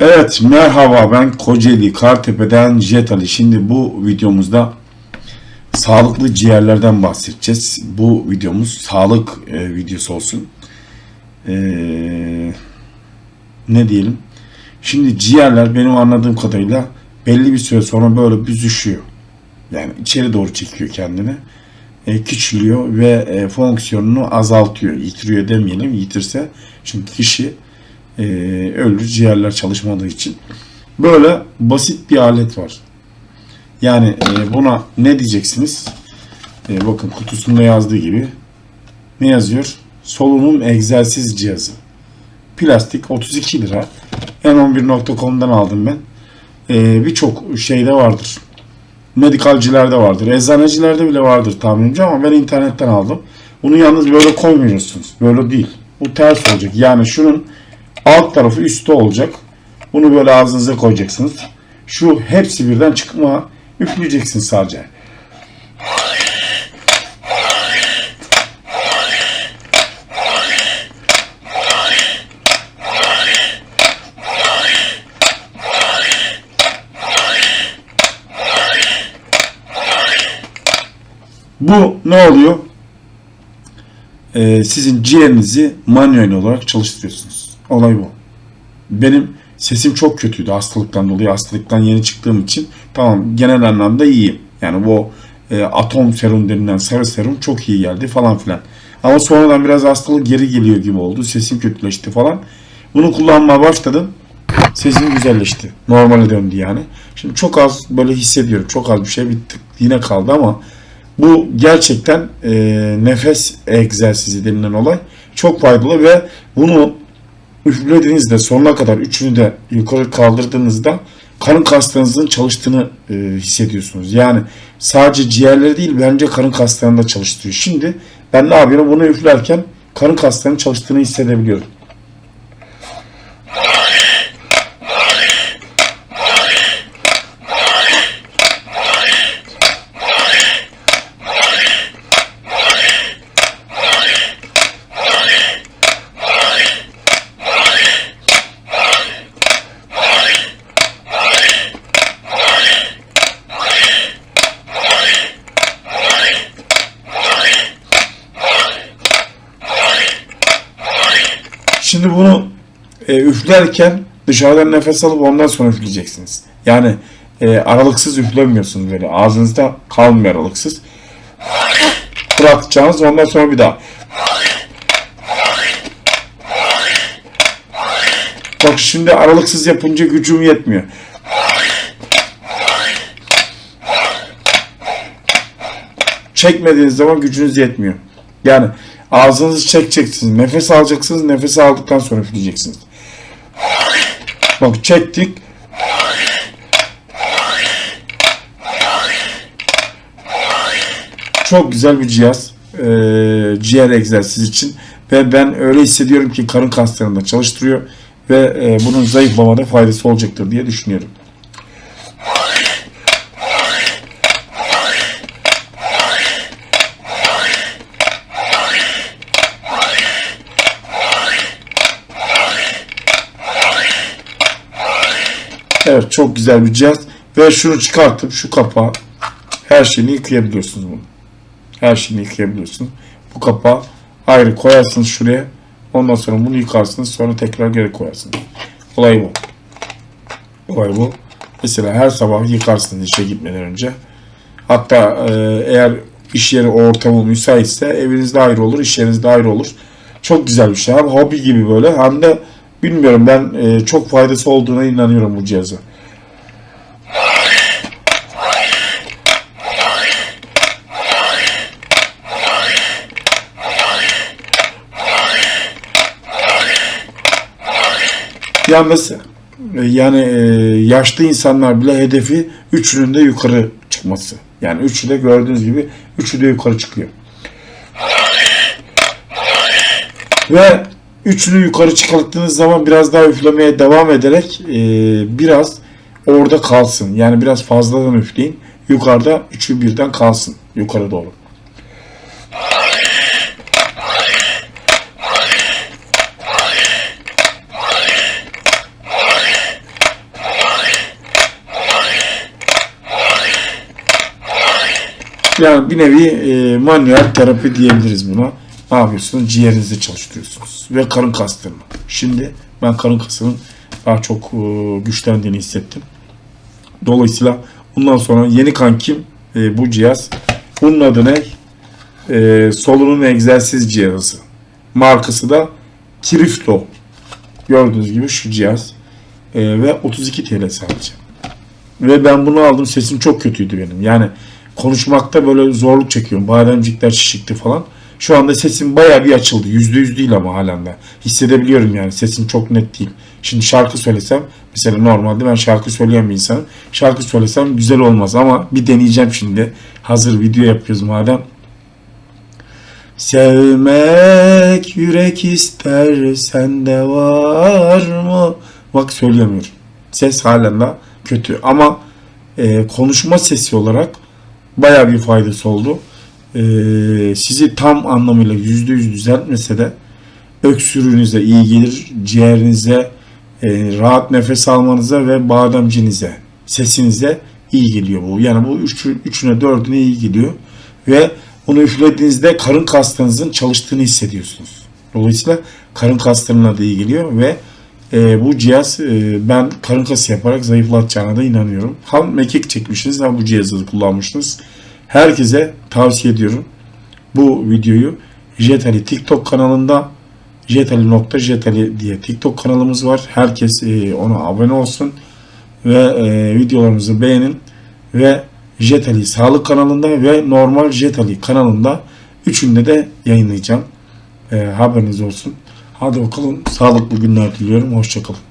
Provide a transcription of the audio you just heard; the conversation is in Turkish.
Evet merhaba ben Kocaeli Kartepe'den Jet Ali. Şimdi bu videomuzda sağlıklı ciğerlerden bahsedeceğiz. Bu videomuz sağlık e, videosu olsun. E, ne diyelim? Şimdi ciğerler benim anladığım kadarıyla belli bir süre sonra böyle büzüşüyor. Yani içeri doğru çekiyor kendini. E, küçülüyor ve e, fonksiyonunu azaltıyor. Yitiriyor demeyelim. Yitirse çünkü kişi e, ölür ciğerler çalışmadığı için. Böyle basit bir alet var. Yani e, buna ne diyeceksiniz? E, bakın kutusunda yazdığı gibi ne yazıyor? Solunum egzersiz cihazı. Plastik 32 lira. N11.com'dan aldım ben. E, Birçok şeyde vardır. Medikalcilerde vardır. Eczanecilerde bile vardır tahminimce ama ben internetten aldım. Bunu yalnız böyle koymuyorsunuz. Böyle değil. Bu ters olacak. Yani şunun alt tarafı üstte olacak. Bunu böyle ağzınıza koyacaksınız. Şu hepsi birden çıkma üfleyeceksin sadece. Bu ne oluyor? Ee, sizin ciğerinizi manuel olarak çalıştırıyorsunuz. Olay bu. Benim sesim çok kötüydü hastalıktan dolayı. Hastalıktan yeni çıktığım için tamam genel anlamda iyiyim. Yani bu e, atom serum denilen sarı serum çok iyi geldi falan filan. Ama sonradan biraz hastalık geri geliyor gibi oldu. Sesim kötüleşti falan. Bunu kullanmaya başladım. Sesim güzelleşti. Normale döndü yani. Şimdi çok az böyle hissediyorum. Çok az bir şey bittik. Yine kaldı ama bu gerçekten e, nefes egzersizi denilen olay çok faydalı ve bunu üflediğinizde sonuna kadar üçünü de yukarı kaldırdığınızda karın kaslarınızın çalıştığını e, hissediyorsunuz. Yani sadece ciğerleri değil bence karın kaslarını da çalıştırıyor. Şimdi ben ne yapıyorum? Bunu üflerken karın kaslarının çalıştığını hissedebiliyorum. Şimdi bunu e, üflerken dışarıdan nefes alıp ondan sonra üfleyeceksiniz. Yani e, aralıksız üflemiyorsunuz böyle. Ağzınızda kalmıyor aralıksız. Bırakacağınız ondan sonra bir daha. Bak şimdi aralıksız yapınca gücüm yetmiyor. Çekmediğiniz zaman gücünüz yetmiyor. Yani ağzınızı çekeceksiniz. Nefes alacaksınız. Nefes aldıktan sonra üfleyeceksiniz. Bak çektik. Çok güzel bir cihaz. Ee, ciğer egzersizi için. Ve ben öyle hissediyorum ki karın kaslarını da çalıştırıyor. Ve e, bunun zayıflamada faydası olacaktır diye düşünüyorum. Evet çok güzel bir cihaz. Ve şunu çıkartıp şu kapağı her şeyini yıkayabiliyorsunuz bunu. Her şeyini yıkayabiliyorsunuz. Bu kapağı ayrı koyarsınız şuraya. Ondan sonra bunu yıkarsınız. Sonra tekrar geri koyarsınız. Olay bu. Olay bu. Mesela her sabah yıkarsınız işe gitmeden önce. Hatta e, eğer iş yeri ortamı müsaitse evinizde ayrı olur, iş yerinizde ayrı olur. Çok güzel bir şey. Hem hobi gibi böyle hem de bilmiyorum ben e, çok faydası olduğuna inanıyorum bu cihaza. Yalnız e, yani e, yaşlı insanlar bile hedefi üçünün de yukarı çıkması. Yani üçü de gördüğünüz gibi üçü de yukarı çıkıyor. Ve Üçlü yukarı çıkarttığınız zaman biraz daha üflemeye devam ederek e, biraz orada kalsın. Yani biraz fazladan üfleyin. Yukarıda üçü birden kalsın. Yukarı doğru. Yani bir nevi e, manuel terapi diyebiliriz buna. Ne yapıyorsunuz? Ciğerinizi çalıştırıyorsunuz. Ve karın kaslarını. Şimdi ben karın kasının daha çok e, güçlendiğini hissettim. Dolayısıyla bundan sonra yeni kankim e, bu cihaz. Bunun adı ne? E, solunum egzersiz cihazı. Markası da Triflo. Gördüğünüz gibi şu cihaz. E, ve 32 TL sadece. Ve ben bunu aldım. Sesim çok kötüydü benim. Yani konuşmakta böyle zorluk çekiyorum. Bademcikler şişikti falan. Şu anda sesim bayağı bir açıldı. Yüzde yüz değil ama halen de. Hissedebiliyorum yani. Sesim çok net değil. Şimdi şarkı söylesem mesela normalde ben şarkı söyleyen bir insanım. Şarkı söylesem güzel olmaz ama bir deneyeceğim şimdi. Hazır video yapıyoruz madem. Sevmek yürek ister sende var mı? Bak söyleyemiyorum. Ses halen de kötü ama e, konuşma sesi olarak baya bir faydası oldu. E, sizi tam anlamıyla yüzde yüz düzeltmese de öksürüğünüze iyi gelir, ciğerinize e, rahat nefes almanıza ve bademcinize, sesinize iyi geliyor bu. Yani bu üçü, üçüne dördüne iyi geliyor ve bunu üflediğinizde karın kaslarınızın çalıştığını hissediyorsunuz. Dolayısıyla karın kaslarına da iyi geliyor ve e, bu cihaz e, ben karın kası yaparak zayıflatacağına da inanıyorum. Ham mekik çekmişsiniz hem bu cihazı kullanmışsınız. Herkese tavsiye ediyorum. Bu videoyu Jetali TikTok kanalında jetali.jetali diye TikTok kanalımız var. Herkes e, ona abone olsun ve e, videolarımızı beğenin ve Jetali Sağlık kanalında ve normal Jetali kanalında üçünde de yayınlayacağım. E, haberiniz olsun. Hadi bakalım sağlıklı günler diliyorum. Hoşçakalın.